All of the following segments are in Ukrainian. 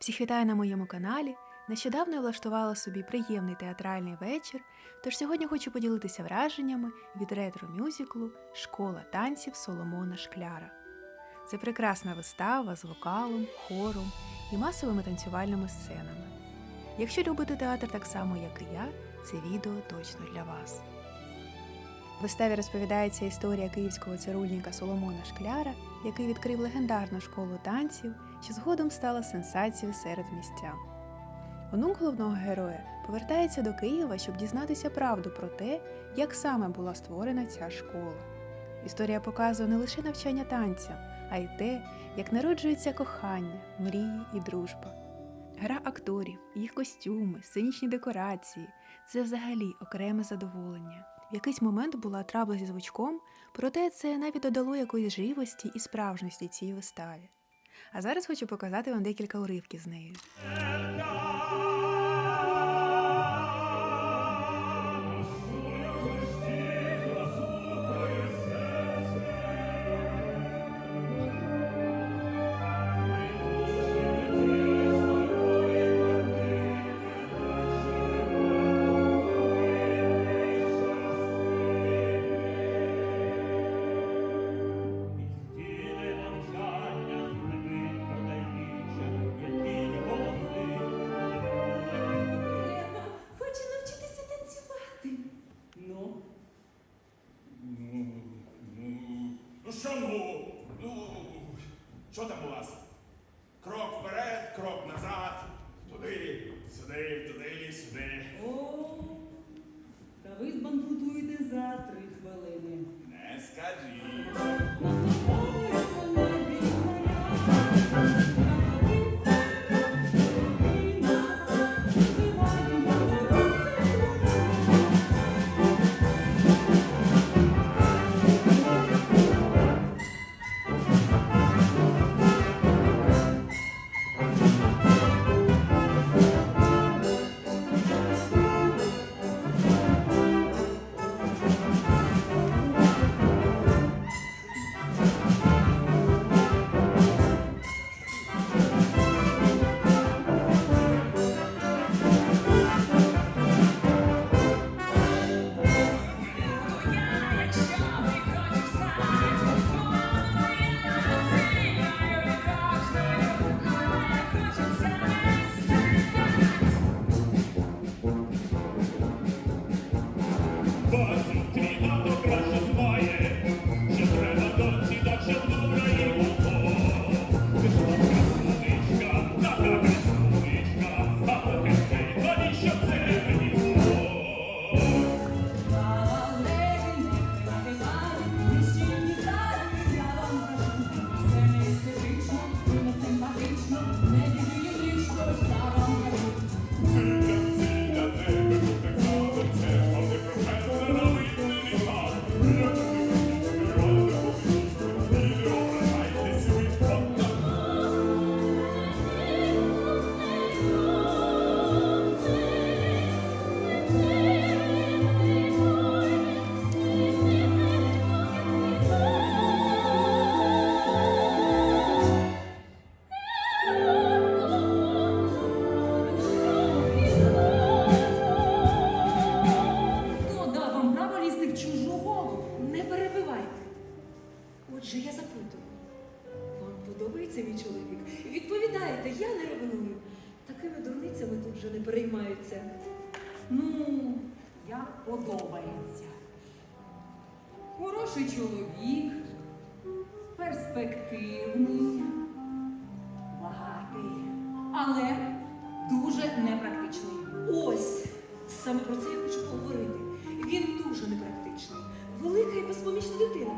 Всіх вітаю на моєму каналі. Нещодавно я влаштувала собі приємний театральний вечір, тож сьогодні хочу поділитися враженнями від ретро-мюзиклу Школа танців Соломона Шкляра. Це прекрасна вистава з вокалом, хором і масовими танцювальними сценами. Якщо любите театр так само, як і я, це відео точно для вас. В виставі розповідається історія київського цирульника Соломона Шкляра, який відкрив легендарну школу танців, що згодом стала сенсацією серед містян. Онук головного героя повертається до Києва, щоб дізнатися правду про те, як саме була створена ця школа. Історія показує не лише навчання танцям, а й те, як народжується кохання, мрії і дружба. Гра акторів, їх костюми, сценічні декорації це взагалі окреме задоволення. В якийсь момент була трабла зі звучком, проте це навіть додало якоїсь живості і справжності цій виставі. А зараз хочу показати вам декілька уривків з нею. Що там у вас? Отже, я запитую. Вам подобається мій чоловік? Відповідаєте, я не ревную. Такими дурницями тут вже не переймаються. Ну, як подобається. Хороший чоловік, перспективний, багатий, але дуже непрактичний. Ось саме про це я хочу поговорити. Він дуже непрактичний, велика і безпомічна дитина.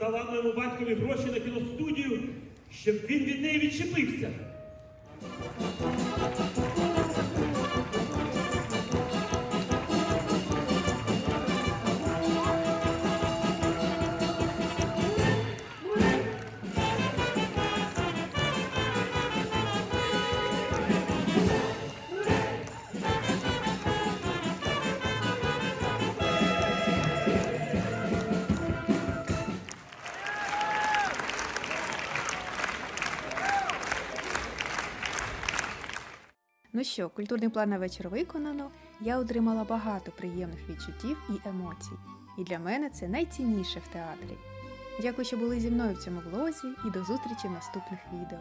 Дала моєму батькові гроші на кіностудію, щоб він від неї відчепився. Ну що, культурний план на вечір виконано. Я отримала багато приємних відчуттів і емоцій. І для мене це найцінніше в театрі. Дякую, що були зі мною в цьому влозі, і до зустрічі в наступних відео.